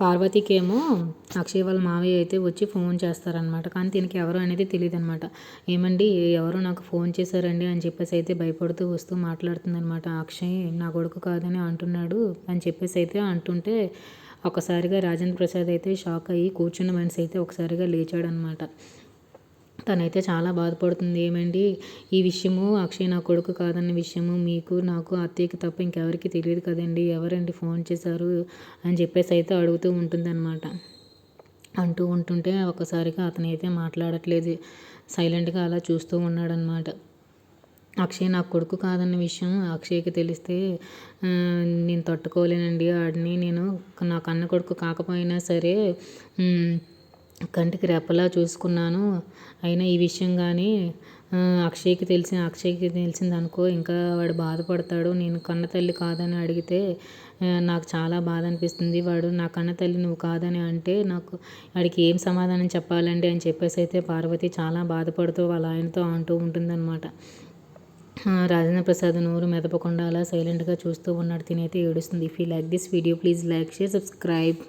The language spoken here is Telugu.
పార్వతికేమో అక్షయ్ వాళ్ళ మావయ్య అయితే వచ్చి ఫోన్ చేస్తారనమాట కానీ దీనికి ఎవరు అనేది తెలియదు అనమాట ఏమండి ఎవరు నాకు ఫోన్ చేశారండి అని చెప్పేసి అయితే భయపడుతూ వస్తూ మాట్లాడుతుందనమాట అక్షయ్ నా కొడుకు కాదని అంటున్నాడు అని చెప్పేసి అయితే అంటుంటే ఒకసారిగా రాజేంద్ర ప్రసాద్ అయితే షాక్ అయ్యి కూర్చున్న మనిషి అయితే ఒకసారిగా లేచాడనమాట తనైతే చాలా బాధపడుతుంది. ఏమండి? ఈ విషయము అక్షయ్ నా కొడుకు కాదన్న విషయము మీకు నాకు అత్తయ్యకి తప్ప ఇంకెవరికి తెలియదు కదండి. ఎవరండి ఫోన్ చేశారు అని చెప్పేసి అయితే అడుగుతూ ఉంటుందన్నమాట. అంటూ ఉంటుంటే ఒకసారిగా అతనైతే మాట్లాడట్లేదు. సైలెంట్గా అలా చూస్తూ ఉన్నాడనమాట అక్షయ్ నా కొడుకు కాదన్న విషయం అక్షయ్కి తెలిస్తే నేను తట్టుకోలేనండి. ఆడిని నేను నా కన్న కొడుకు కాకపోయినా సరే కంటికి రెప్పలా చూసుకున్నాను. అయినా ఈ విషయం కానీ అక్షయ్కి తెలిసిన అక్షయ్కి తెలిసింది అనుకో ఇంకా వాడు బాధపడతాడు. నేను కన్న తల్లి కాదని అడిగితే నాకు చాలా బాధ అనిపిస్తుంది. వాడు నా కన్న తల్లి నువ్వు కాదని అంటే నాకు వాడికి ఏం సమాధానం చెప్పాలండి అని చెప్పేసి అయితే పార్వతి చాలా బాధపడుతూ వాళ్ళ ఆయనతో అంటూ ఉంటుందన్నమాట. రాజేంద్ర ప్రసాద్ నోరు మెదపకుండా అలా సైలెంట్గా చూస్తూ ఉన్నాడు. తినైతే ఏడుస్తుంది. If you like this video please like share subscribe